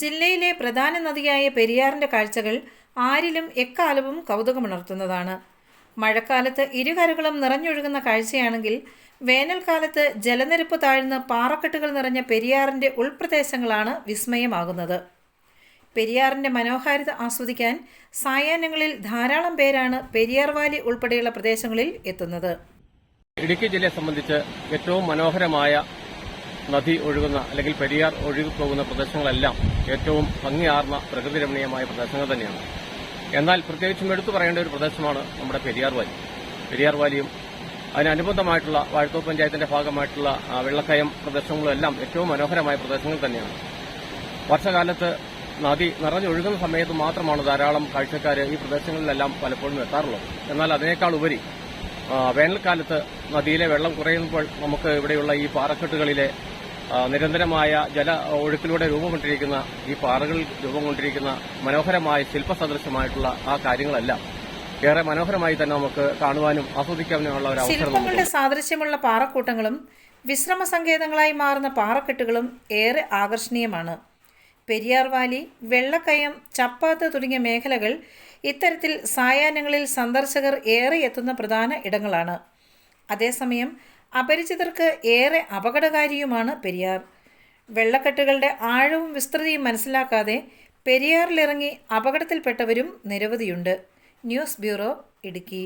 ജില്ലയിലെ പ്രധാന നദിയായ പെരിയാറിന്റെ കാഴ്ചകൾ ആരിലും എക്കാലവും കൗതുകമുണർത്തുന്നതാണ്. മഴക്കാലത്ത് ഇരുകരകളും നിറഞ്ഞൊഴുകുന്ന കാഴ്ചയാണെങ്കിൽ വേനൽക്കാലത്ത് ജലനിരപ്പ് താഴ്ന്ന് പാറക്കെട്ടുകൾ നിറഞ്ഞ പെരിയാറിന്റെ ഉൾപ്രദേശങ്ങളാണ് വിസ്മയമാകുന്നത്. പെരിയാറിന്റെ മനോഹാരിത ആസ്വദിക്കാൻ സായാഹ്നങ്ങളിൽ ധാരാളം പേരാണ് പെരിയാർ വാലി ഉൾപ്പെടെയുള്ള പ്രദേശങ്ങളിൽ എത്തുന്നത്. ഇടുക്കി ജില്ലയെ സംബന്ധിച്ച് ഏറ്റവും മനോഹരമായ നദി ഒഴുകുന്ന അല്ലെങ്കിൽ പെരിയാർ ഒഴുകിപ്പോകുന്ന പ്രദേശങ്ങളെല്ലാം ഏറ്റവും ഭംഗിയാർന്ന പ്രകൃതിരമണീയമായ പ്രദേശങ്ങൾ തന്നെയാണ്. എന്നാൽ പ്രത്യേകിച്ചും എടുത്തു പറയേണ്ട ഒരു പ്രദേശമാണ് നമ്മുടെ പെരിയാർ വാലി. പെരിയാർ വാലിയും അതിനനുബന്ധമായിട്ടുള്ള വാഴത്തൂർ പഞ്ചായത്തിന്റെ ഭാഗമായിട്ടുള്ള വെള്ളക്കയം പ്രദേശങ്ങളും എല്ലാം ഏറ്റവും മനോഹരമായ പ്രദേശങ്ങൾ തന്നെയാണ്. വർഷകാലത്ത് നദി നിറഞ്ഞൊഴുകുന്ന സമയത്ത് മാത്രമാണ് ധാരാളം കാഴ്ചക്കാർ ഈ പ്രദേശങ്ങളിലെല്ലാം പലപ്പോഴും എത്താറുള്ളത്. എന്നാൽ അതിനേക്കാൾ ഉപരി വേനൽക്കാലത്ത് നദിയിലെ വെള്ളം കുറയുമ്പോൾ നമുക്ക് ഇവിടെയുള്ള ഈ പാറക്കെട്ടുകളിലെ നിരന്തരമായ ജല ഒഴുക്കിലൂടെ രൂപം കൊണ്ടിരിക്കുന്ന ഈ പാറകളിൽ രൂപം കൊണ്ടിരിക്കുന്ന മനോഹരമായ ശില്പസദൃശമായിട്ടുള്ള ആ കാര്യങ്ങളെല്ലാം ഏറെ മനോഹരമായി തന്നെ നമുക്ക് കാണുവാനും ആസ്വദിക്കാനുമുള്ള ഒരു അവസരം ശില്പങ്ങളുടെ സാദൃശ്യമുള്ള പാറക്കൂട്ടങ്ങളും വിശ്രമ സങ്കേതങ്ങളായി മാറുന്ന പാറക്കെട്ടുകളും ഏറെ ആകർഷണീയമാണ്. പെരിയാർ വാലി വെള്ളക്കയം ചപ്പാത്ത് തുടങ്ങിയ മേഖലകൾ ഇത്തരത്തിൽ സായാഹ്നങ്ങളിൽ സന്ദർശകർ ഏറെ എത്തുന്ന പ്രധാന ഇടങ്ങളാണ്. അതേസമയം അപരിചിതർക്ക് ഏറെ അപകടകാരിയുമാണ് പെരിയാർ. വെള്ളക്കെട്ടുകളുടെ ആഴവും വിസ്തൃതിയും മനസ്സിലാക്കാതെ പെരിയാറിലിറങ്ങി അപകടത്തിൽപ്പെട്ടവരും നിരവധിയുണ്ട്. News bureau Idukki.